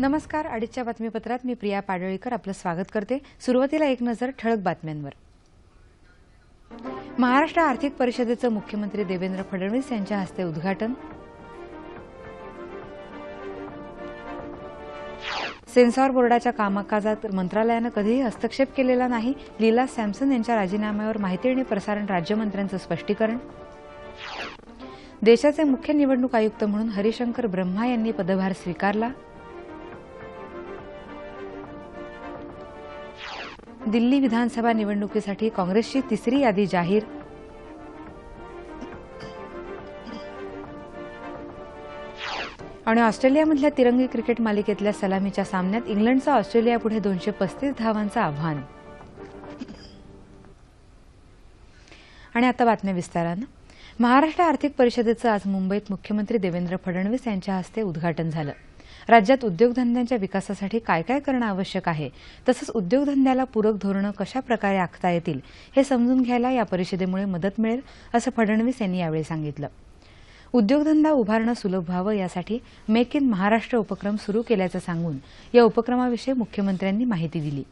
नमस्कार अडीचच्या बातमीपत्रात मी प्रिया पाडळीकर आपलं स्वागत करते. सुरुवातीला एक नजर ठळक बातम्यांवर. महाराष्ट्र आर्थिक परिषदेचं मुख्यमंत्री देवेंद्र फडणवीस यांच्या हस्ते उद्घाटन. सेन्सॉर बोर्डाच्या कामकाजात मंत्रालयानं कधीही हस्तक्षेप केलेला नाही. लीला सॅमसन यांच्या राजीनाम्यावर माहिती आणि प्रसारण राज्यमंत्र्यांचं स्पष्टीकरण. देशाचे मुख्य निवडणूक आयुक्त म्हणून हरिशंकर ब्रह्मा यांनी पदभार स्वीकारला. दिल्ली विधानसभा निवडणुकीसाठी काँग्रेसची तिसरी यादी जाहीर. आणि ऑस्ट्रेलियामधल्या तिरंगी क्रिकेट मालिकेतल्या सलामीच्या सामन्यात इंग्लंडचं ऑस्ट्रेलियापुढे दोनशे पस्तीस धावांचं आव्हान. आणि आता बातम्या विस्तारानं. महाराष्ट्र आर्थिक परिषदेचं आज मुंबईत मुख्यमंत्री देवेंद्र फडणवीस यांच्या हस्ते उद्घाटन झालं. राज्यात उद्योगधंद्यांच्या विकासासाठी काय काय करणं आवश्यक आहे? तसंच उद्योगधंद्याला पूरक धोरणं कशा प्रकारे आखता येतील हे समजून घ्यायला या परिषदेमुळे मदत मिळेल असं फडणवीस यांनी यावेळी सांगितलं. उद्योगधंदा उभारणं सुलभ व्हावं यासाठी मेक इन महाराष्ट्र उपक्रम सुरू केल्याचं सांगून या उपक्रमाविषयी मुख्यमंत्र्यांनी माहिती दिली.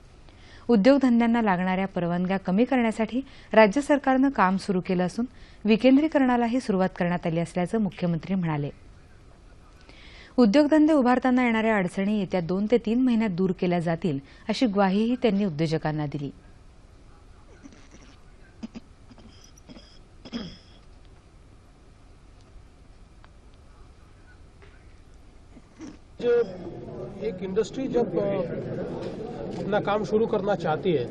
उद्योगधंद्यांना लागणाऱ्या परवानग्या कमी करण्यासाठी राज्य सरकारनं काम सुरू केलं असून विकेंद्रीकरणालाही सुरुवात करण्यात आली असल्याचं मुख्यमंत्री म्हणाले. उद्योगधंदे उभारताना येणाऱ्या अडचणी येत्या दोन ते तीन महिन्यात दूर केल्या जातील अशी ग्वाहीही त्यांनी उद्योजकांना दिली. जो एक इंडस्ट्री जब अपना काम शुरू करना चाहती है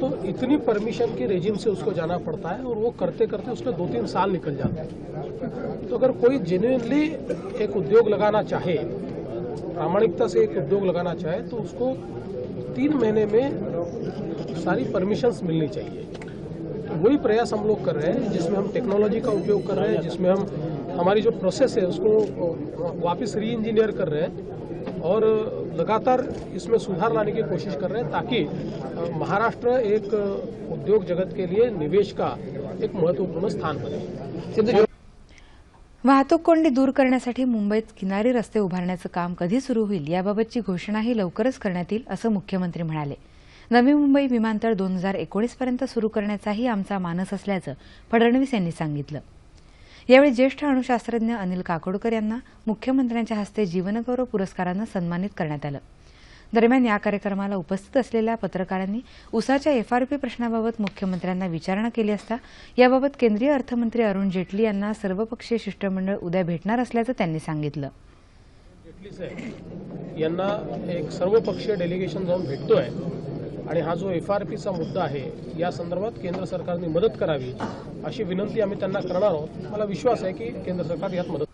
तो इतनी परमिशन की रेजिम से उसको जाना पड़ता है और वो करते करते उसमें दो तीन साल निकल जाते हैं। तो अगर कोई जेन्युइनली एक उद्योग लगाना चाहे, प्रामाणिकता से एक उद्योग लगाना चाहे तो उसको तीन महीने में सारी परमिशंस मिलनी चाहिए। तो वही प्रयास हम लोग कर रहे हैं, जिसमें हम टेक्नोलॉजी का उपयोग कर रहे हैं, जिसमें हम, हमारी जो प्रोसेस है, उसको वापस री इंजीनियर कर रहे हैं। और लगातार इसमें सुधार लाने की कोशिश कर रहे हैं ताकि महाराष्ट्र एक उद्योग जगत के लिए निवेश का एक महत्त्वपूर्ण स्थान बने। वाहतूक कोंडी दूर करण्यासाठी मुंबईत किनारी रस्ते उभारण्याचं काम कधी सुरू होईल याबाबतची घोषणाही लवकरच करण्यात येईल असं मुख्यमंत्री म्हणाले. नवी मुंबई विमानतळ दोन हजार एकोणीसपर्यंत सुरू करण्याचाही आमचा मानस असल्याचं फडणवीस यांनी सांगितलं. यावेळी ज्येष्ठ अणुशास्त्रज्ञ अनिल काकोडकर यांना मुख्यमंत्र्यांच्या हस्ते जीवनगौरव पुरस्कारानं सन्मानित करण्यात आलं. दरम्यान या कार्यक्रमाला उपस्थित असलेल्या पत्रकारांनी उसाच्या एफआरपी प्रश्नाबाबत मुख्यमंत्र्यांना विचारणा केली असता याबाबत केंद्रीय अर्थमंत्री अरुण जेटली यांना सर्वपक्षीय शिष्टमंडळ उद्या भेटणार असल्याचं त्यांनी सांगितलं. जेटली साहेब यांना एक सर्वपक्षीय डेलिगेशन जाऊन भेटतोय. आणि हा जो एफ आर पीचा मुद्दा आहे या संदर्भात केंद्र सरकारने मदत करावी अशी विनंती आम्ही त्यांना करणार आहोत. मला विश्वास आहे की केंद्र सरकार यात मदत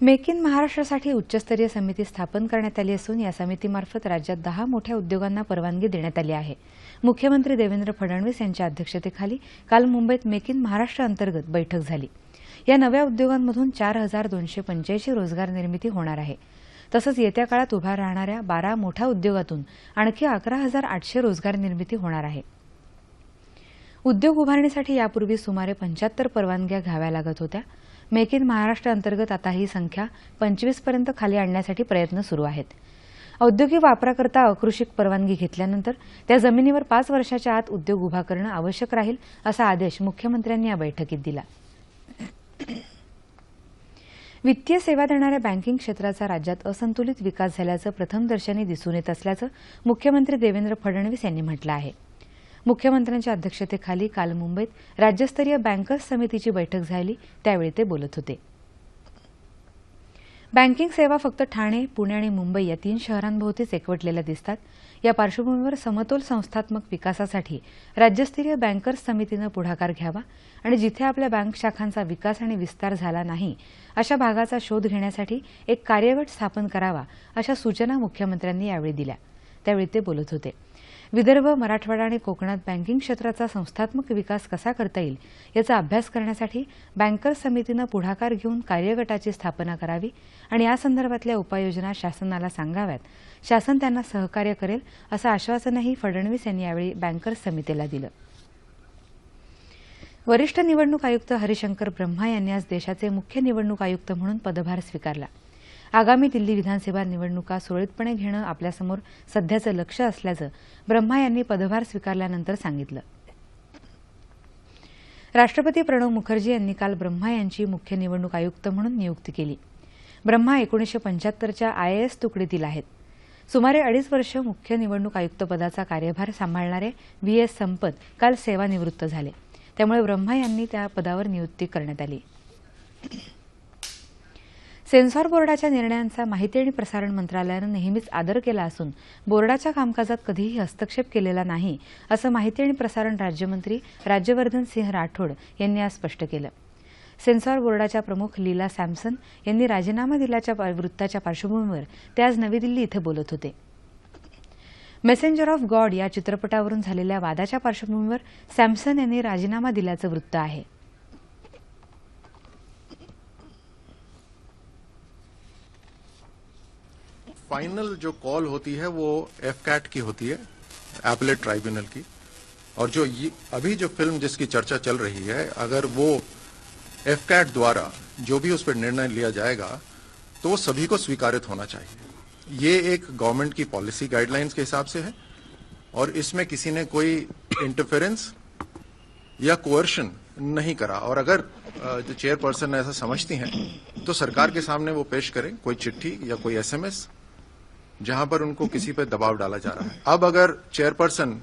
मेक इन महाराष्ट्रासाठी उच्चस्तरीय समिती स्थापन करण्यात आली असून या समितीमार्फत राज्यात दहा मोठ्या उद्योगांना परवानगी देण्यात आली आहे. मुख्यमंत्री देवेंद्र फडणवीस यांच्या अध्यक्षतेखाली काल मुंबईत मेक इन महाराष्ट्र अंतर्गत बैठक झाली. या नव्या उद्योगांमधून चार हजार दोनशे पंच्याऐंशी रोजगार निर्मिती होणार आहे. तसंच येत्या काळात उभ्या राहणाऱ्या बारा मोठ्या उद्योगातून आणखी अकरा हजार आठशे रोजगार निर्मिती होणार आहे. उद्योग उभारणीसाठी यापूर्वी सुमारे पंच्याहत्तर परवानग्या घ्याव्या लागत होत्या. मेक इन महाराष्ट्र अंतर्गत आता ही संख्या पंचवीसपर्यंत खाली आणण्यासाठी प्रयत्न सुरू आहेत. औद्योगिक वापराकरता अकृषिक परवानगी घेतल्यानंतर त्या जमिनीवर पाच वर्षाच्या आत उद्योग उभा करणं आवश्यक राहील असा आदेश मुख्यमंत्र्यांनी या बैठकीत दिला. वित्तीय सेवा देणाऱ्या बँकिंग क्षेत्राचा राज्यात असंतुलित विकास झाल्याचं प्रथमदर्शनी दिसून येत असल्याचं मुख्यमंत्री देवेंद्र फडणवीस यांनी म्हटलं आहे. मुख्यमंत्र्यांच्या अध्यक्षतेखाली काल मुंबईत राज्यस्तरीय बँकर्स समितीची बैठक झाली त्यावेळी ते बोलत होते. बँकिंग सेवा फक्त ठाणे पुणे आणि मुंबई या तीन शहरांभोवतीच एकवटलेल्या दिसतात. या पार्श्वभूमीवर समतोल संस्थात्मक विकासासाठी राज्यस्तरीय बँकर्स समितीनं पुढाकार घ्यावा आणि जिथे आपल्या बँक शाखांचा विकास आणि विस्तार झाला नाही अशा भागाचा शोध घेण्यासाठी एक कार्यगट स्थापन करावा अशा सूचना मुख्यमंत्र्यांनी यावेळी दिल्या. त्यावेळी ते बोलत होते. विदर्भ मराठवाडा आणि कोकणात बँकिंग क्षेत्राचा संस्थात्मक विकास कसा करता येईल याचा अभ्यास करण्यासाठी बँकर्स समितीनं पुढाकार घेऊन कार्यगटाची स्थापना करावी आणि या संदर्भातल्या उपाययोजना शासनाला सांगाव्यात. शासन त्यांना सहकार्य करेल असं आश्वासनही फडणवीस यांनी यावेळी बँकर्स समितीला दिलं. वरिष्ठ निवडणूक आयुक्त हरिशंकर ब्रह्मा यांनी आज देशाचे मुख्य निवडणूक आयुक्त म्हणून पदभार स्वीकारला. आगामी दिल्ली विधानसभा निवडणुका सुरळीतपणे घेणं आपल्यासमोर सध्याचं लक्ष असल्याचं ब्रह्मा यांनी पदभार स्वीकारल्यानंतर सांगितलं. राष्ट्रपती प्रणव मुखर्जी यांनी काल ब्रह्मा यांची मुख्य निवडणूक आयुक्त म्हणून नियुक्ती केली. ब्रह्मा एकोणीसशे पंच्याहत्तरच्या आयएएस तुकडीतील आहेत. सुमारे अडीच वर्ष मुख्य निवडणूक आयुक्त पदाचा कार्यभार सांभाळणारे व्ही एस संपत काल सेवानिवृत्त झाले. त्यामुळे ब्रह्मा यांनी त्या पदावर नियुक्ती करण्यात आली. सेन्सॉर बोर्डाच्या निर्णयांचा माहिती आणि प्रसारण मंत्रालयानं नेहमीच आदर केला असून बोर्डाच्या कामकाजात कधीही हस्तक्षेप केलेला नाही असं माहिती आणि प्रसारण राज्यमंत्री राज्यवर्धन सिंह राठोड यांनी आज स्पष्ट केलं. सेन्सॉर बोर्डाच्या प्रमुख लीला सॅमसन यांनी राजीनामा दिल्याच्या वृत्ताच्या पार्श्वभूमीवर ते आज नवी दिल्ली इथं बोलत होते. मेसेंजर ऑफ गॉड या चित्रपटावरून झालेल्या वादाच्या पार्श्वभूमीवर सॅमसन यांनी राजीनामा दिल्याचं वृत्त आहे. फाइनल जो कॉल होती है वो एफ़ कैट की होती है, एपलेट ट्राइब्यूनल की। और जो ये, अभी जो फ़िल्म जिसकी चर्चा चल रही है, अगर वो एफ़ कैट द्वारा जो भी उस पर निर्णय लिया जाएगा तो वो सभी को स्वीकारित होना चाहिए। ये एक गवर्नमेंट की पॉलिसी गाइडलाइंस के हिसाब से है, और इसमें किसी ने कोई इंटरफेरेंस या कोअर्शन नहीं करा। और अगर जो चेयरपर्सन ऐसा समझती हैं तो सरकार के सामने वो पेश करें, कोई चिट्ठी या कोई एसएमएस जहाँ पर उनको किसी पर दबाव डाला जा रहा है। अब अगर चेयरपर्सन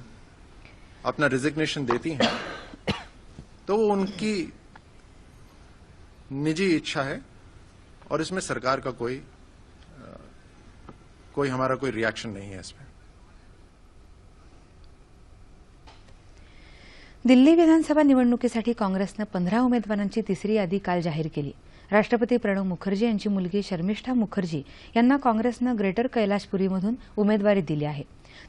अपना रिजिग्नेशन देती हैं तो वो उनकी निजी इच्छा है और इसमें सरकार का कोई कोई हमारा कोई रिएक्शन नहीं है इसमें। दिल्ली विधानसभा निवडणुकीसाठी काँग्रेसनं पंधरा उमेदवारांची तिसरी यादी काल जाहीर केली. राष्ट्रपती प्रणव मुखर्जी यांची मुलगी शर्मिष्ठा मुखर्जी यांना काँग्रेसनं ग्रेटर कैलाशपुरीमधून उमेदवारी दिली आहे.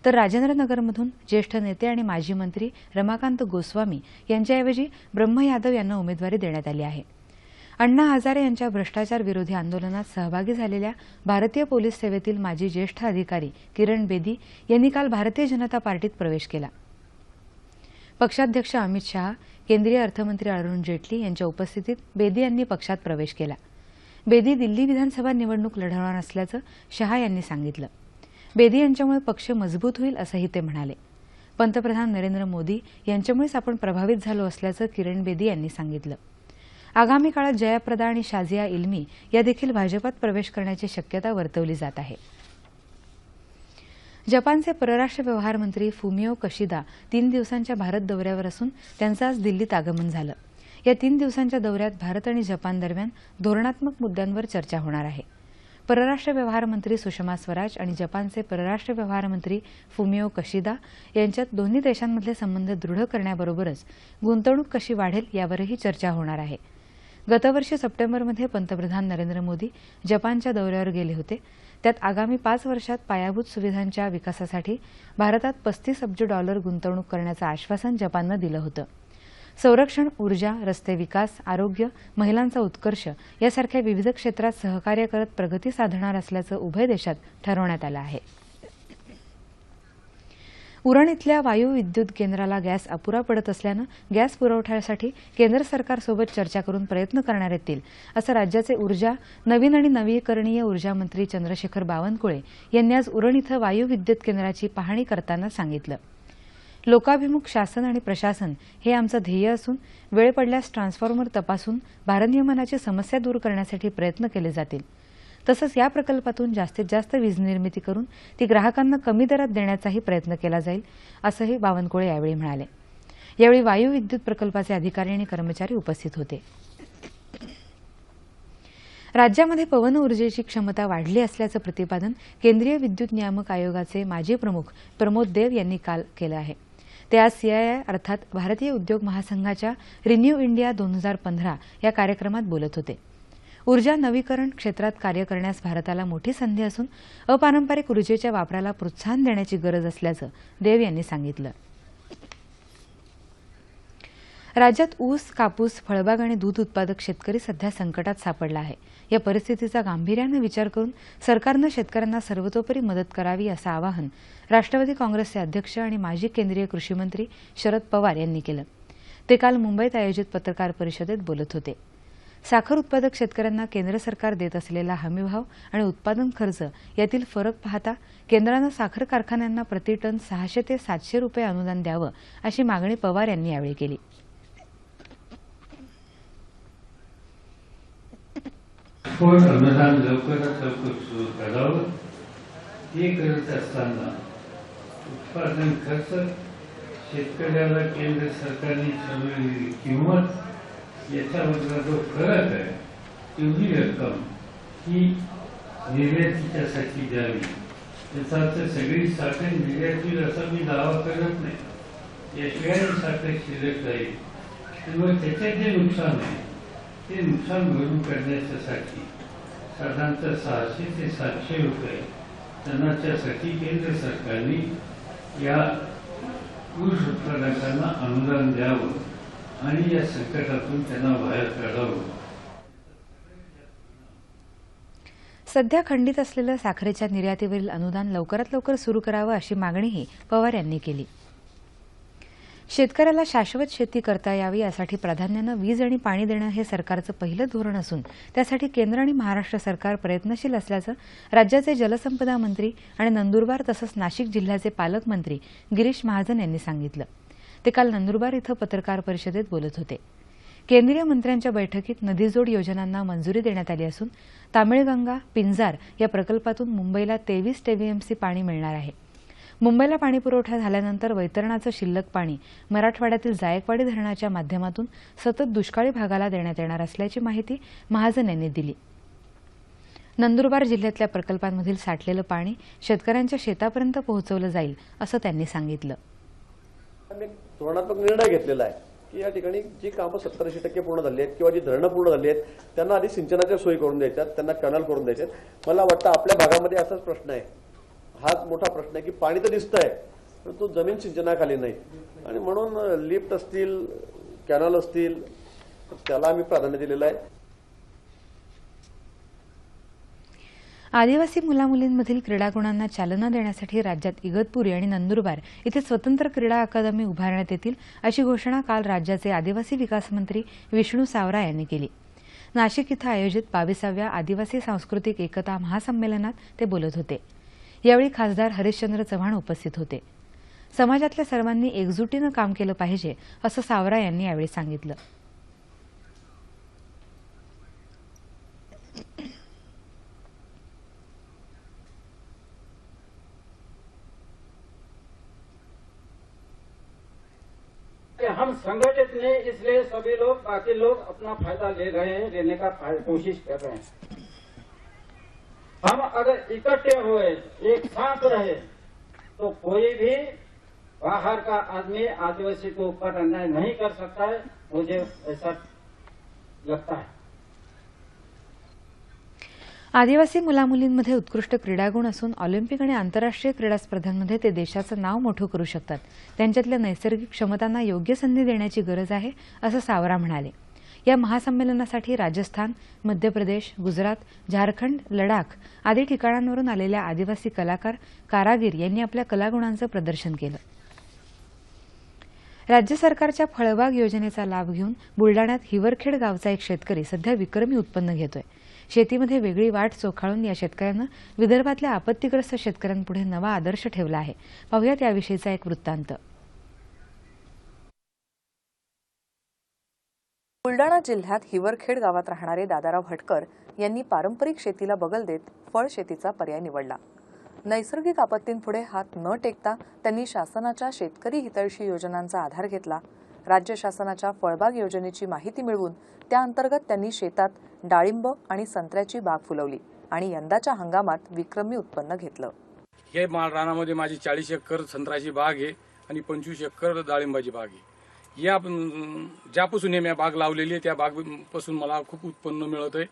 तर राजेंद्रनगरमधून ज्येष्ठ नेते आणि माजी मंत्री रमाकांत गोस्वामी यांच्याऐवजी ब्रह्म यादव यांना उमेदवारी देण्यात आली आहे. अण्णा हजारे यांच्या भ्रष्टाचार विरोधी आंदोलनात सहभागी झालेल्या भारतीय पोलीस सेवेतील माजी ज्येष्ठ अधिकारी किरण बेदी यांनी काल भारतीय जनता पार्टीत प्रवेश केला. पक्षाध्यक्ष अमित शहा केंद्रीय अर्थमंत्री अरुण जेटली यांच्या उपस्थितीत बेदी यांनी पक्षात प्रवेश केला. बेदी दिल्ली विधानसभा निवडणूक लढवणार असल्याचं शहा यांनी सांगितलं. बेदी यांच्यामुळे पक्ष मजबूत होईल असंही ते म्हणाले. पंतप्रधान नरेंद्र मोदी यांच्यामुळेच आपण प्रभावित झालो असल्याचं किरण बेदी यांनी सांगितलं. आगामी काळात जयाप्रदा आणि शाजिया इल्मी या देखील भाजपात प्रवेश करण्याची शक्यता वर्तवली जात आहे. जपानचे परराष्ट्र व्यवहार मंत्री फुमिओ कशिदा तीन दिवसांच्या भारत दौऱ्यावर असून त्यांचं आज दिल्लीत आगमन झालं. या तीन दिवसांच्या दौऱ्यात भारत आणि जपान दरम्यान धोरणात्मक मुद्द्यांवर चर्चा होणार आहे. परराष्ट्र व्यवहार मंत्री सुषमा स्वराज आणि जपानचे परराष्ट्र व्यवहार मंत्री फुमिओ कशिदा यांच्यात दोन्ही देशांमधले संबंध दृढ करण्याबरोबरच गुंतवणूक कशी वाढेल यावरही चर्चा होणार आहे. गतवर्षी सप्टेंबरमध्ये पंतप्रधान नरेंद्र मोदी जपानच्या दौऱ्यावर गेले होते. त्यात आगामी पाच वर्षात पायाभूत सुविधांच्या विकासासाठी भारतात पस्तीस अब्ज डॉलर गुंतवणूक करण्याचं आश्वासन जपाननं दिलं होतं. संरक्षण ऊर्जा रस्ते विकास आरोग्य महिलांचा उत्कर्ष यासारख्या विविध क्षेत्रात सहकार्य करत प्रगती साधणार असल्याचं उभय देशात ठरवण्यात आलं आहे. उरण इथल्या वायू विद्युत केंद्राला गॅस अपुरा पडत असल्यानं गॅस पुरवठ्यासाठी केंद्र सरकारसोबत चर्चा करून प्रयत्न करण्यात येतील असं राज्याचे ऊर्जा नवीन आणि नवीकरणीय ऊर्जा मंत्री चंद्रशेखर बावनकुळे यांनी आज उरण इथं वायू विद्युत केंद्राची पाहणी करताना सांगितलं. लोकाभिमुख शासन आणि प्रशासन हे आमचं ध्येय असून वेळ पडल्यास ट्रान्सफॉर्मर तपासून भारनियमनाची समस्या दूर करण्यासाठी प्रयत्न केले जातील. तसंच या प्रकल्पातून जास्तीत जास्त वीज निर्मिती करून ती ग्राहकांना कमी दरात देण्याचाही प्रयत्न केला जाईल असंही बावनकुळे यावेळी म्हणाले. यावेळी वायू विद्युत प्रकल्पाचे अधिकारी आणि कर्मचारी उपस्थित होते. राज्यामध्ये पवन ऊर्जेची क्षमता वाढली असल्याचं प्रतिपादन केंद्रीय विद्युत नियामक आयोगाचे माजी प्रमुख प्रमोद देव यांनी काल केलं आहे. ते आज सीआयआय अर्थात भारतीय उद्योग महासंघाच्या रिन्यू इंडिया दोन हजार पंधरा या कार्यक्रमात बोलत होते. ऊर्जा नवीकरण क्षेत्रात कार्य करण्यास भारताला मोठी संधी असून अपारंपरिक ऊर्जेच्या वापराला प्रोत्साहन देण्याची गरज असल्याचं देव यांनी सांगितलं. राज्यात ऊस कापूस फळबाग आणि दूध उत्पादक शेतकरी सध्या संकटात सापडला आहे. या परिस्थितीचा गांभीर्यानं विचार करून सरकारनं शेतकऱ्यांना सर्वतोपरी मदत करावी असं आवाहन राष्ट्रवादी काँग्रेसचे अध्यक्ष आणि माजी केंद्रीय कृषी मंत्री शरद पवार यांनी केलं. ते काल मुंबईत आयोजित पत्रकार परिषदेत बोलत होते. साखर उत्पादक शेतकऱ्यांना केंद्र सरकार देत असलेला हमीभाव आणि उत्पादन खर्च यातील फरक पाहता केंद्रानं साखर कारखान्यांना प्रतिटन सहाशे ते सातशे रुपये अनुदान द्यावं अशी मागणी पवार यांनी यावेळी केली. अनुदान लवकरात लवकर सुरू करावं? हे करत असताना उत्पादन खर्च शेतकऱ्याला केंद्र सरकारने ठरवलेली किंमत याच्यामधला जो फरक आहे तेवढी रक्कम ही निर्यातीच्यासाठी द्यावी. याचा अर्थ सगळी साखर निर्यात असा मी दावा करत नाही. याशिवाय साखर शिल्लक राहील तेव्हा त्याचे जे नुकसान आहे ते नुकसान भरून करण्याच्यासाठी साधारणतः सहाशे ते सातशे रुपये टनाच्यासाठी केंद्र सरकारने या ऊस उत्पादकांना अनुदान द्यावं. आणि या संकटातून त्यांना बाहेर काढावं. सध्या खंडित असलेलं साखरेच्या निर्यातीवरील अनुदान लवकरात लवकर सुरू करावं अशी मागणीही पवार यांनी केली. शेतकऱ्याला शाश्वत शेती करता यावी यासाठी प्राधान्यानं वीज आणि पाणी देणं हे सरकारचं पहिलं धोरण असून त्यासाठी केंद्र आणि महाराष्ट्र सरकार प्रयत्नशील असल्याचं राज्याचे जलसंपदा मंत्री आणि नंदुरबार तसंच नाशिक जिल्ह्याचे पालकमंत्री गिरीश महाजन यांनी सांगितलं. ते काल नंदुरबार इथं पत्रकार परिषदेत बोलत होते. केंद्रीय मंत्र्यांच्या बैठकीत नदीजोड योजनांना मंजुरी देण्यात आली असून तामिळगंगा पिंजार या प्रकल्पातून मुंबईला तेवीस टीव्हीएमसी पाणी मिळणार आहे. मुंबईला पाणीपुरवठा झाल्यानंतर वैतरणाचं शिल्लक पाणी मराठवाड्यातील जायकवाडी धरणाच्या माध्यमातून सतत दुष्काळी भागाला देण्यात येणार असल्याची माहिती महाजन यांनी दिली. नंदुरबार जिल्ह्यातल्या प्रकल्पांमधील साठलेलं पाणी शेतकऱ्यांच्या शेतापर्यंत पोहोचवलं जाईल असं त्यांनी सांगितलं. धोरणात्मक निर्णय घेतलेला आहे की या ठिकाणी जी कामं सत्तर ऐंशी टक्के पूर्ण झाली आहेत किंवा जी धरणं पूर्ण झाली आहेत त्यांना आधी सिंचनाच्या सोयी करून द्यायच्यात त्यांना कॅनल करून द्यायच्यात. मला वाटतं आपल्या भागामध्ये असाच प्रश्न आहे. हाच मोठा प्रश्न आहे की पाणी तर दिसतंय परंतु जमीन सिंचनाखाली नाही. आणि म्हणून लिफ्ट असतील कॅनल असतील त्याला आम्ही प्राधान्य दिलेलं आहे. आदिवासी मुलामुलींमधील क्रीडागुणांना चालना देण्यासाठी राज्यात इगतपुरी आणि नंदुरबार इथे स्वतंत्र क्रीडा अकादमी उभारण्यात येतील अशी घोषणा काल राज्याचे आदिवासी विकास मंत्री विष्णू सावरा यांनी केली. नाशिक इथं आयोजित बावीसाव्या आदिवासी सांस्कृतिक एकता महासंमेलनात ते बोलत होते. यावेळी खासदार हरिश्चंद्र चव्हाण उपस्थित होते. समाजातल्या सर्वांनी एकजुटीनं काम केलं पाहिजे असं सावरा यांनी यावेळी सांगितलं. हम संगठित नहीं इसलिए सभी लोग, बाकी लोग अपना फ़ायदा ले रहे हैं, लेने का कोशिश कर रहे हैं। हम अगर इकट्ठे हुए, एक साथ रहे तो कोई भी बाहर का आदमी आदिवासी को ऊपर अन्याय नहीं कर सकता है, मुझे ऐसा लगता है। आदिवासी मुलामुलींमध्ये उत्कृष्ट क्रीडागुण असून ऑलिम्पिक आणि आंतरराष्ट्रीय क्रीडा स्पर्धांमध्ये ते देशाचं नाव मोठं करू शकतात. त्यांच्यातल्या नैसर्गिक क्षमतांना योग्य संधी देण्याची गरज आहे असं सावरा म्हणाले. या महासंमेलनासाठी राजस्थान मध्य प्रदेश गुजरात झारखंड लडाख आदी ठिकाणांवरून आलेल्या आदिवासी कलाकार कारागीर यांनी आपल्या कलागुणांचं प्रदर्शन केलं. राज्य सरकारच्या फळबाग योजनेचा लाभ घेऊन बुलडाण्यात हिवरखेड गावचा एक शेतकरी सध्या विक्रमी उत्पन्न घेतोय. शेतीमध्ये वेगळी वाट चोखाळून या शेतकऱ्यानं विदर्भातल्या आपत्तीग्रस्त शेतकऱ्यांपुढे नवा आदर्श ठेवला आहे. पाहुयात याविषयीचा एक वृत्तांत. बुलडाणा जिल्ह्यात हिवरखेड गावात राहणारे दादाराव भटकर यांनी पारंपरिक शेतीला बगल देत फळ शेतीचा पर्याय निवडला. नैसर्गिक आपत्तींपुढे हात न टेकता त्यांनी शासनाच्या शेतकरी हितैषी योजनांचा आधार घेतला. राज्य शासनाच्या फळबाग योजनेची माहिती मिळवून त्याअंतर्गत त्यांनी शेतात डाळिंब आणि संत्र्याची बाग फुलवली आणि यंदाच्या हंगामात विक्रमी उत्पन्न घेतलं. हे माळरानामध्ये माझी चाळीस एकर संत्र्याची बाग आहे आणि पंचवीस एकर डाळिंबाची बाग आहे. या ज्यापासून हे मी बाग लावलेली आहे त्या बागपासून मला खूप उत्पन्न मिळत आहे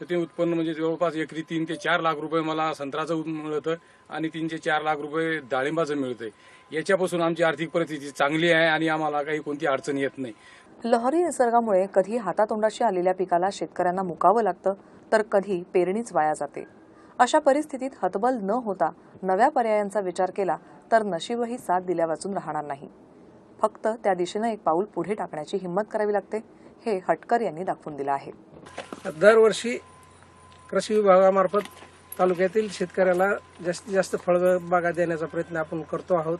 तर ते उत्पन्न म्हणजे जवळपास एकरी तीन ते चार लाख रुपये मला संत्राचं मिळतं आणि तीन ते चार लाख रुपये डाळिंबाचं मिळतंय. याच्यापासून आमची आर्थिक परिस्थिती चांगली आहे आणि आम्हाला काही कोणती अडचण येत नाही. लहरी निसर्गामुळे कधी हातातोंडाशी आलेल्या पिकाला शेतकऱ्यांना मुकावं लागतं तर कधी पेरणीच वाया जाते. अशा परिस्थितीत हतबल न होता नव्या पर्यायांचा विचार केला तर नशीबही साथ दिल्या वाचून राहणार नाही. फक्त त्या दिशेनं एक पाऊल पुढे टाकण्याची हिंमत करावी लागते हे हटकर यांनी दाखवून दिलं आहे. दरवर्षी कृषी विभागामार्फत तालुक्यातील शेतकऱ्याला जास्तीत जास्त फळबागा देण्याचा प्रयत्न आपण करतो आहोत.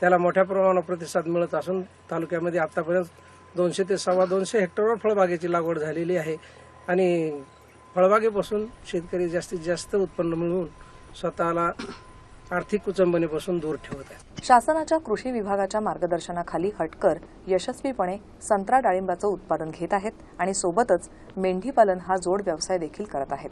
त्याला मोठ्या प्रमाणात प्रतिसाद मिळत असून तालुक्यामध्ये आतापर्यंत दोनशे ते सव्वा दोनशे हेक्टरवर फळबागेची लागवड झालेली आहे. आणि फळबागेपासून शेतकरी जास्तीत जास्त उत्पन्न मिळवून स्वतःला आर्थिक कुचंबणीपासून दूर ठेवत आहे शासनाच्या कृषी विभागाच्या मार्गदर्शनाखाली हटकर यशस्वीपणे संत्रा डाळिंबाचं उत्पादन घेत आहेत आणि सोबतच मेंढीपालन हा जोड व्यवसाय देखील करत आहेत.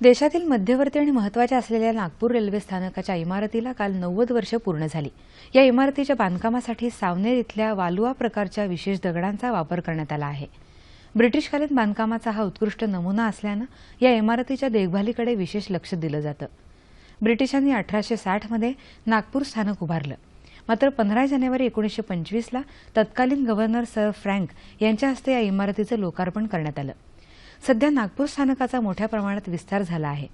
देशातील मध्यवर्ती आणि महत्त्वाच्या असलेल्या नागपूर रेल्वे स्थानकाच्या इमारतीला काल नव्वद वर्ष पूर्ण झाली. या इमारतीच्या बांधकामासाठी सावनेर इथल्या वालुआ प्रकारच्या विशेष दगडांचा वापर करण्यात आला आहे. ब्रिटिशकालीन बांधकामाचा हा उत्कृष्ट नमुना असल्यानं या इमारतीच्या देखभालीकडे विशेष लक्ष दिलं जातं. ब्रिटिशांनी अठराशे साठमध्ये नागपूर स्थानक उभारलं. मात्र पंधरा जानेवारी एकोणीसशे पंचवीसला तत्कालीन गव्हर्नर सर फ्रँक यांच्या हस्ते या इमारतीचं लोकार्पण करण्यात आलं. सध्या नागपूर स्थानकाचा मोठ्या प्रमाणात विस्तार झाला आहे.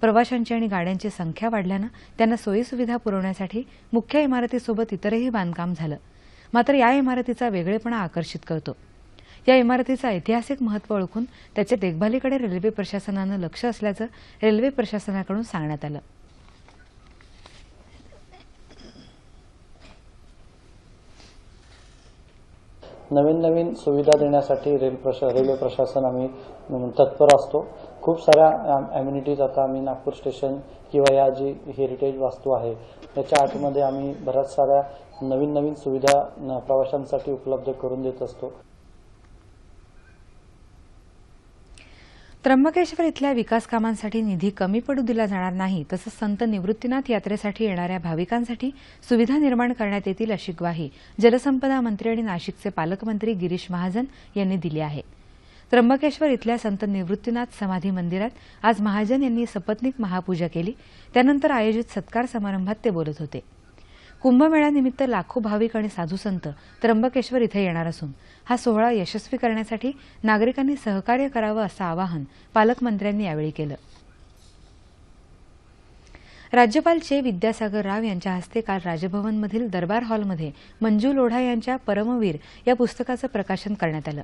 प्रवाशांची आणि गाड्यांची संख्या वाढल्यानं त्यांना सोयीसुविधा पुरवण्यासाठी मुख्य इमारतीसोबत इतरही बांधकाम झालं. मात्र या इमारतीचा वेगळेपणा आकर्षित करतो. या इमारतीचं ऐतिहासिक महत्त्व ओळखून त्याच्या देखभालीकडे रेल्वे प्रशासनानं लक्ष असल्याचं रेल्वे प्रशासनाकडून सांगण्यात आलं. नवीन नवीन सुविधा देण्यासाठी रेल प्रशा रेल्वे प्रशासन आम्ही तत्पर असतो. खूप साऱ्या ॲम्युनिटीज आता आम्ही नागपूर स्टेशन किंवा या जी हेरिटेज वास्तू आहे त्याच्या आतमध्ये आम्ही बऱ्याच साऱ्या नवीन नवीन सुविधा प्रवाशांसाठी उपलब्ध करून देत असतो. त्र्यंबकेश्वर इथल्या विकास कामांसाठी निधी कमी पडू दिला जाणार नाही तसंच संत निवृत्तीनाथ यात्रेसाठी येणाऱ्या भाविकांसाठी सुविधा निर्माण करण्यात येतील अशी ग्वाही जलसंपदा मंत्री आणि नाशिकचे पालकमंत्री गिरीश महाजन यांनी दिली आहे. त्र्यंबकेश्वर इथल्या संत निवृत्तीनाथ समाधी मंदिरात आज महाजन यांनी सपत्नीक महापूजा केली त्यानंतर आयोजित सत्कार समारंभात ते बोलत होते. कुंभमेळ्यानिमित्त लाखो भाविक आणि साधू संत त्र्यंबकेश्वर इथे येणार असून हा सोहळा यशस्वी करण्यासाठी नागरिकांनी सहकार्य करावं असं आवाहन पालकमंत्र्यांनी यावेळी केलं. राज्यपाल चे विद्यासागर राव यांच्या हस्ते काल राजभवनमधील दरबार हॉलमध्ये मंजू लोढा यांच्या परमवीर या पुस्तकाचं प्रकाशन करण्यात आलं.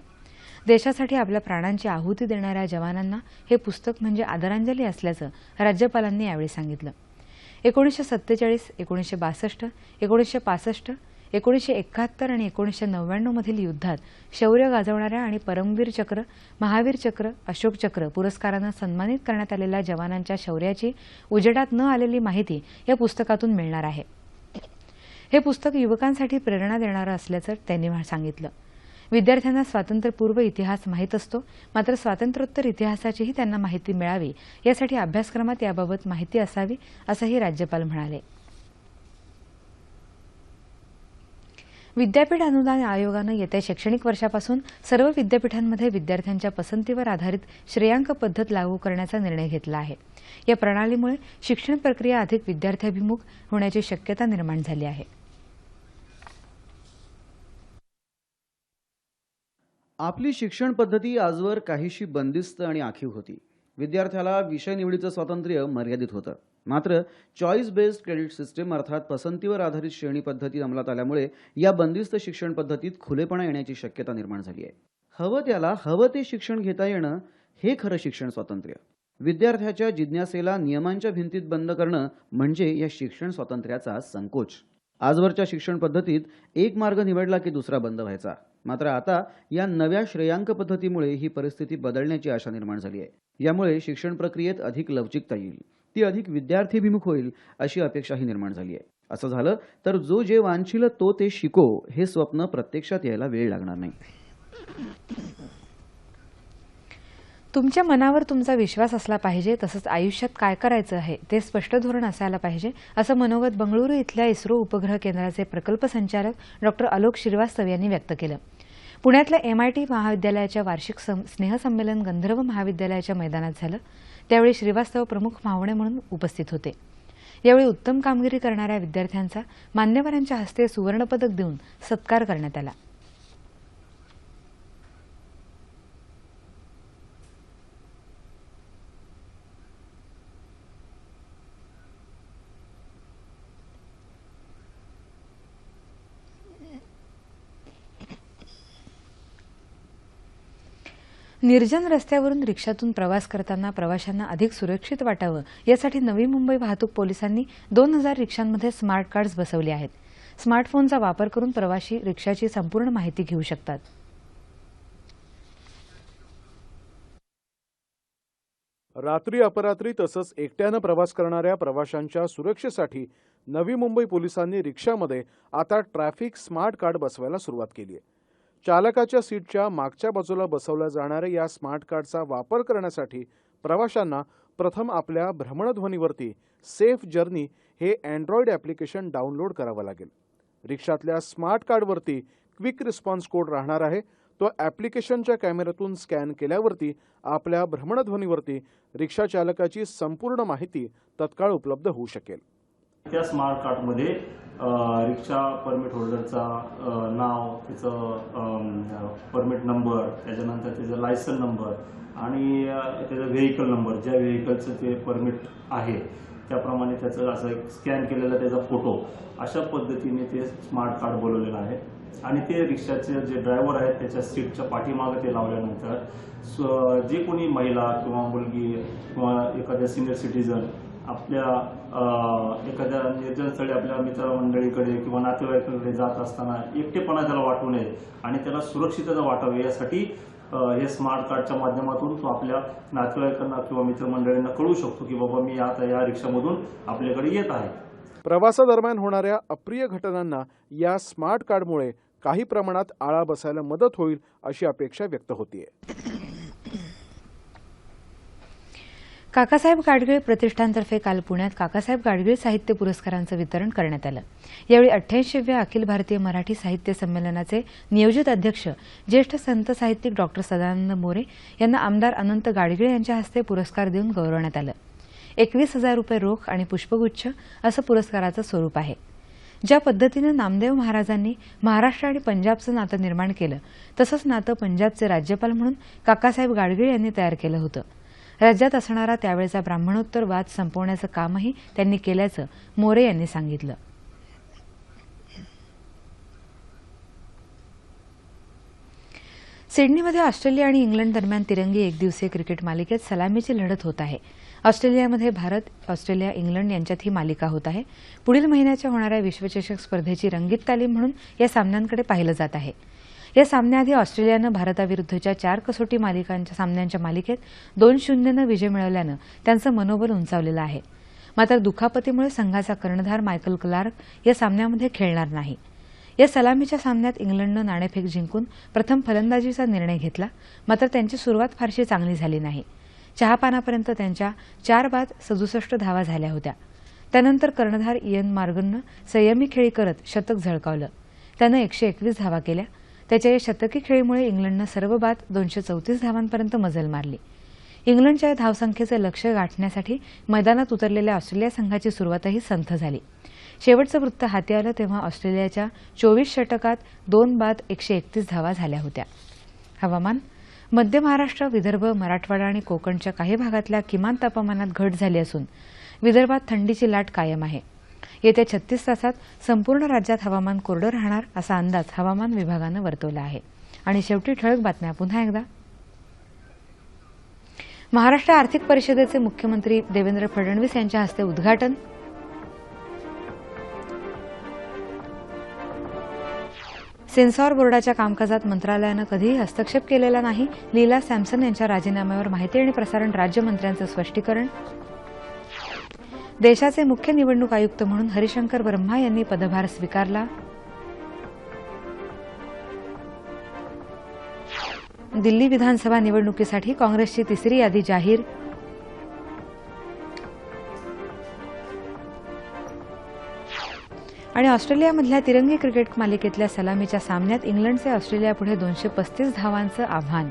देशासाठी आपल्या प्राणांची आहुती देणाऱ्या जवानांना हे पुस्तक म्हणजे आदरांजली असल्याचं राज्यपालांनी यावेळी सांगितलं. एकोणीसशे सत्तेचाळीस एकोणीसशे बासष्ट एकोणीसशे पासष्ट एकोणीसशे एकाहत्तर आणि एकोणीसशे नव्याण्णवमधील युद्धात शौर्य गाजवणाऱ्या आणि परमवीर चक्र महावीर चक्र अशोक चक्र पुरस्कारानं सन्मानित करण्यात आलेल्या जवानांच्या शौर्याची उजेडात न आलेली माहिती या पुस्तकातून मिळणार आहे. हे पुस्तक युवकांसाठी प्रेरणा देणारं असल्याचं त्यांनी सांगितलं. विद्यार्थ्यांना स्वातंत्र्यपूर्व इतिहास माहीत असतो. मात्र स्वातंत्र्योत्तर इतिहासाचीही त्यांना माहिती मिळावी. यासाठी अभ्यासक्रमात याबाबत माहिती असावी असंही राज्यपाल म्हणाले. विद्यापीठ अनुदान आयोगानं येत्या शैक्षणिक वर्षापासून सर्व विद्यापीठांमध्ये विद्यार्थ्यांच्या पसंतीवर आधारित श्रेयांक पद्धत लागू करण्याचा निर्णय घेतला आहे. या प्रणालीमुळे शिक्षण प्रक्रिया अधिक विद्यार्थ्याभिमुख होण्याची शक्यता निर्माण झाली आहे. आपली शिक्षण पद्धती आजवर काहीशी बंदिस्त आणि आखीव होती. विद्यार्थ्याला विषय निवडीचं स्वातंत्र्य मर्यादित होतं. मात्र चॉईस बेस्ड क्रेडिट सिस्टीम अर्थात पसंतीवर आधारित श्रेणी पद्धती अंमलात आल्यामुळे या बंदिस्त शिक्षण पद्धतीत खुलेपणा येण्याची शक्यता निर्माण झाली आहे. हवं त्याला हवं ते शिक्षण घेता येणं हे खरं शिक्षण स्वातंत्र्य. विद्यार्थ्याच्या जिज्ञासेला नियमांच्या भिंतीत बंद करणं म्हणजे या शिक्षण स्वातंत्र्याचा संकोच. आजवरच्या शिक्षण पद्धतीत एक मार्ग निवडला की दुसरा बंद व्हायचा. मात्र आता या नव्या श्रेयांक पद्धतीमुळे ही परिस्थिती बदलण्याची आशा निर्माण झाली आहे. यामुळे शिक्षण प्रक्रियेत अधिक लवचिकता येईल. ती अधिक विद्यार्थीभिमुख होईल अशी अपेक्षाही निर्माण झाली आहे. असं झालं तर जो जे वांछील तो ते शिको हे स्वप्न प्रत्यक्षात यायला वेळ लागणार नाही. तुमच्या मनावर तुमचा विश्वास असला पाहिजे तसंच आयुष्यात काय करायचं आहे ते स्पष्ट धोरण असायला पाहिजे असं मनोगत बंगळुरू इथल्या इस्रो उपग्रह केंद्राचे प्रकल्प संचालक डॉक्टर आलोक श्रीवास्तव यांनी व्यक्त केलं. पुण्यातल्या एमआयटी महाविद्यालयाच्या वार्षिक सं स्नेहसंमेलन गंधर्व महाविद्यालयाच्या मैदानात झालं. त्यावेळी श्रीवास्तव प्रमुख मावणे म्हणून उपस्थित होते. यावेळी उत्तम कामगिरी करणाऱ्या विद्यार्थ्यांचा मान्यवरांच्या हस्ते सुवर्णपदक देऊन सत्कार करण्यात आला. निर्जन रस्त्यावरून रिक्षातून प्रवास करताना प्रवाशांना अधिक सुरक्षित वाटावं. यासाठी नवी मुंबई वाहतूक पोलिसांनी दोन हजार रिक्षांमध्ये स्मार्ट कार्ड्स बसवले आहेत. स्मार्टफोनचा वापर करून प्रवाशी रिक्षाची संपूर्ण माहिती घेऊ शकतात. रात्री अपरात्री तसंच एकट्यानं प्रवास करणाऱ्या प्रवाशांच्या सुरक्षेसाठी नवी मुंबई पोलिसांनी रिक्षामध्ये आता ट्रॅफिक स्मार्ट कार्ड बसवायला सुरुवात केली आहे. चालकाच्या सीटच्या मागच्या बाजूला बसवल्या जाणाऱ्या या स्मार्ट कार्डचा वापर करण्यासाठी प्रवाशांना प्रथम आपल्या भ्रमणध्वनीवरती सेफ जर्नी हे अँड्रॉइड ॲप्लिकेशन डाउनलोड करावं लागेल. रिक्षातल्या स्मार्ट कार्डवरती क्विक रिस्पॉन्स कोड राहणार आहे. तो ॲप्लिकेशनच्या कॅमेऱ्यातून स्कॅन केल्यावरती आपल्या भ्रमणध्वनीवरती रिक्षा चालकाची संपूर्ण माहिती तत्काळ उपलब्ध होऊ शकेल. त्या स्मार्ट कार्डमध्ये रिक्षा परमिट होल्डरचा नाव त्याचं परमिट नंबर त्याच्यानंतर त्याचं लायसन नंबर आणि त्याचं व्हेकल नंबर ज्या व्हेकलचं ते परमिट आहे त्याप्रमाणे त्याचं असं एक स्कॅन केलेला त्याचा फोटो अशा पद्धतीने ते स्मार्ट कार्ड बोलवलेलं आहे. आणि ते रिक्षाचे जे ड्रायव्हर आहेत त्याच्या सीटच्या पाठीमागं ते लावल्यानंतर जे कोणी महिला किंवा मुलगी किंवा एखाद्या सिनियर सिटीजन आपल्या एखाद्या निर्जन स्थळी आपल्या मित्रमंडळीकडे किंवा नातेवाईकाकडे जात असताना एकटेपणा त्याला वाटू नये आणि त्याला सुरक्षितता वाटावे यासाठी हे स्मार्ट कार्डच्या माध्यमातून तो आपल्या नातेवाईकांना किंवा मित्रमंडळींना कळू शकतो की बाबा मी आता या रिक्षामधून आपल्याकडे येत आहे. प्रवासादरम्यान होणाऱ्या अप्रिय घटनांना या स्मार्ट कार्डमुळे काही प्रमाणात आळा बसायला मदत होईल अशी अपेक्षा व्यक्त होतीये. काकासाहेब गाडगीळ प्रतिष्ठानतर्फे काल पुण्यात काकासाहेब गाडगीळ साहित्य पुरस्कारांचं वितरण करण्यात आलं. यावेळी अठ्ठ्याऐंशीव्या अखिल भारतीय मराठी साहित्य संमेलनाचे नियोजित अध्यक्ष ज्येष्ठ संत साहित्यिक डॉक्टर सदानंद मोरे यांना आमदार अनंत गाडगीळ यांच्या हस्ते पुरस्कार देऊन गौरवण्यात आलं. एकवीस हजार रुपये रोख आणि पुष्पगुच्छ असं पुरस्काराचं स्वरूप आहे. ज्या पद्धतीनं नामदेव महाराजांनी महाराष्ट्र आणि पंजाबचं नातं निर्माण केलं तसंच नातं पंजाबचे राज्यपाल म्हणून काकासाहेब गाडगीळ यांनी तयार केलं होतं. राज्यात असणारा त्यावेळचा ब्राह्मणोत्तर वाद संपवण्याचं कामही त्यांनी केल्याचं मोरे यांनी सांगितलं. सिडनीमध्ये ऑस्ट्रेलिया आणि इंग्लंड दरम्यान तिरंगी एकदिवसीय क्रिकेट मालिकेत सलामीची लढत होत आहे. ऑस्ट्रेलियामध्ये भारत ऑस्ट्रेलिया इंग्लंड यांच्यात ही मालिका होत आहे. पुढील महिन्याच्या होणाऱ्या विश्वचषक स्पर्धेची रंगीत तालीम म्हणून या सामन्यांकडे पाहिलं जात आहे. या सामन्याआधी ऑस्ट्रेलियानं भारताविरुद्धच्या चार कसोटी मालिकांच्या सामन्यांच्या मालिकेत दोन शून्यनं विजय मिळवल्यानं त्यांचं मनोबल उंचावलेलं आहे. मात्र दुखापतीमुळे संघाचा कर्णधार मायकल क्लार्क या सामन्यामध्ये खेळणार नाही. या सलामीच्या सामन्यात इंग्लंडनं नाणेफेक जिंकून प्रथम फलंदाजीचा निर्णय घेतला मात्र त्यांची सुरुवात फारशी चांगली झाली नाही. चहापानापर्यंत त्यांच्या चार बाद सदुसष्ट धावा झाल्या होत्या. त्यानंतर कर्णधार इयन मार्गननं संयमी खेळी करत शतक झळकावलं. त्यानं एकशे एकवीस धावा केल्या त्याच्या या शतकी खेळीमुळे इंग्लंडनं सर्व बाद दोनशे चौतीस धावांपर्यंत मजल मारली. इंग्लंडच्या या धावसंख्येचं लक्ष गाठण्यासाठी मैदानात उतरलेल्या ऑस्ट्रेलिया संघाची सुरुवातही संथ झाली. शेवटचं वृत्त हाती आलं तेव्हा ऑस्ट्रेलियाच्या चोवीस षटकात दोन बाद एकशे एकतीस धावा झाल्या होत्या. हवामान मध्य महाराष्ट्र विदर्भ मराठवाडा आणि कोकणच्या काही भागातल्या किमान तापमानात घट झाली असून विदर्भात थंडीची लाट कायम आहे. येत्या छत्तीस तासात संपूर्ण राज्यात हवामान कोरडं राहणार असा अंदाज हवामान विभागानं वर्तवला आहे. आणि शेवटी ठळक बातम्या पुन्हा एकदा. महाराष्ट्र आर्थिक परिषदेचे मुख्यमंत्री देवेंद्र फडणवीस यांच्या हस्ते उद्घाटन. सेन्सॉर बोर्डाच्या कामकाजात मंत्रालयानं कधीही हस्तक्षेप केलेला नाही. लीला सॅमसन यांच्या राजीनाम्यावर माहिती आणि प्रसारण राज्यमंत्र्यांचं स्पष्टीकरण. देशाचे मुख्य निवडणूक आयुक्त म्हणून हरिशंकर ब्रह्मा यांनी पदभार स्वीकारला. दिल्ली विधानसभा निवडणुकीसाठी काँग्रेसची तिसरी यादी जाहीर. आणि ऑस्ट्रेलियामधल्या तिरंगी क्रिकेट मालिकेतल्या सलामीच्या सामन्यात इंग्लंडचे ऑस्ट्रेलियापुढे दोनशे पस्तीस धावांचं आव्हान.